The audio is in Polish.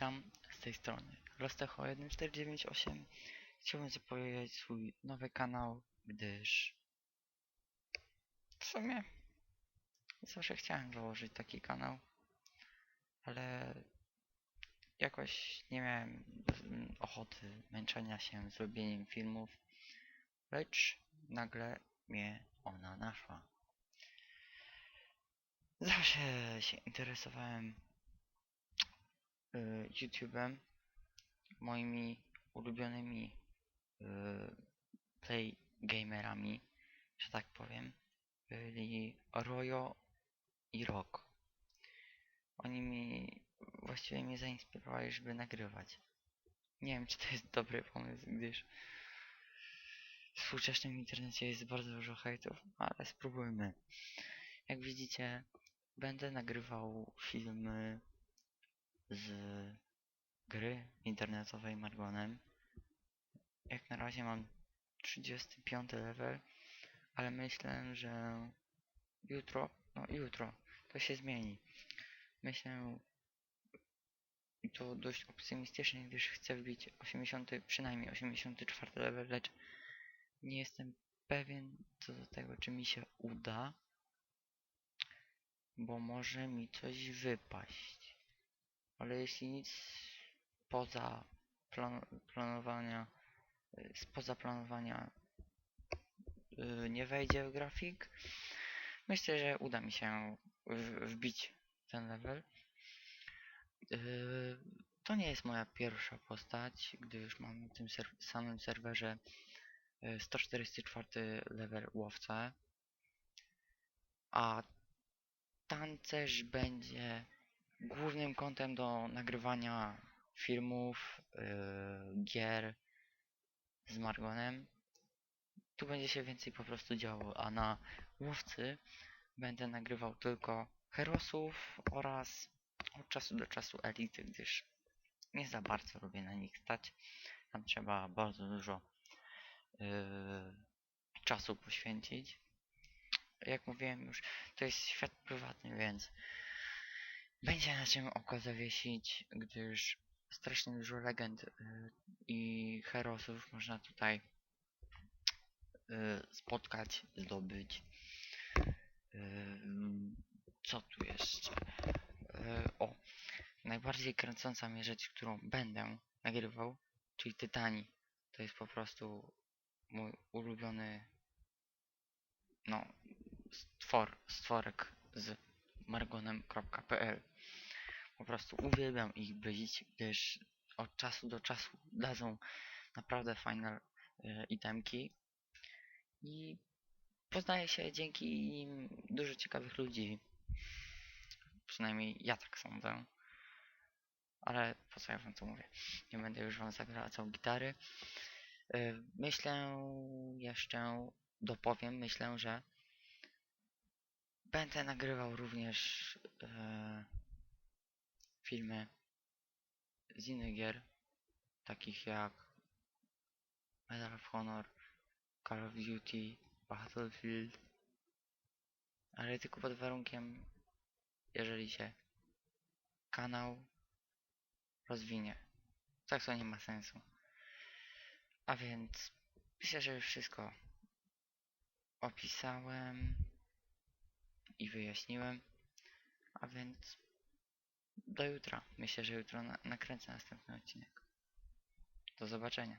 Witam z tej strony Rostecho 1498 Chciałbym zapowiedzieć swój nowy kanał, gdyż w sumie zawsze chciałem założyć taki kanał, ale jakoś nie miałem ochoty męczenia się z robieniem filmów, lecz nagle mnie ona naszła. Zawsze się interesowałem YouTube'em, moimi ulubionymi y, play gamerami, że tak powiem, byli Royo i Rock. Oni mi właściwie mnie zainspirowali, żeby nagrywać. Nie wiem, czy to jest dobry pomysł, gdyż w współczesnym internecie jest bardzo dużo hejtów, ale spróbujmy. Jak widzicie, będę nagrywał filmy z gry internetowej Margonem. Jak na razie mam 35 level, ale myślę, że jutro, no jutro to się zmieni. Myślę to dość optymistycznie, gdyż chcę wbić 80, przynajmniej 84 level, lecz nie jestem pewien co do tego, czy mi się uda, bo może mi coś wypaść. Ale jeśli nic poza plan planowania, y, spoza planowania y, nie wejdzie w grafik, myślę, że uda mi się wbić ten level. Yy, To nie jest moja pierwsza postać, gdyż mam na tym ser samym serwerze y, 144 level łowca, a tancerz będzie głównym kątem do nagrywania filmów, yy, gier z Margonem. Tu będzie się więcej po prostu działo, a na łowcy będę nagrywał tylko herosów oraz od czasu do czasu elity, gdyż nie za bardzo lubię na nich stać. Tam trzeba bardzo dużo yy, czasu poświęcić. Jak mówiłem już, to jest świat prywatny, więc będzie na czym oko zawiesić, gdyż strasznie dużo legend y, i herosów można tutaj y, spotkać, zdobyć. Y, Co tu jeszcze? Y, O, najbardziej kręcąca mnie rzecz, którą będę nagrywał, czyli Tytani. To jest po prostu mój ulubiony no, stwor, stworek z margonem.pl. Prostu uwielbiam ich być, gdyż od czasu do czasu dadzą naprawdę fajne e, itemki i poznaje się dzięki nim dużo ciekawych ludzi. Przynajmniej ja tak sądzę. Ale po co ja wam to mówię? Nie będę już wam zagracał gitary. E, Myślę jeszcze, dopowiem, myślę, że będę nagrywał również e, filmy z innych gier, takich jak Medal of Honor, Call of Duty, Battlefield, ale tylko pod warunkiem, jeżeli się kanał rozwinie. Tak to nie ma sensu. A więc myślę, że już wszystko opisałem i wyjaśniłem. A więc do jutra. Myślę, że jutro na nakręcę następny odcinek. Do zobaczenia.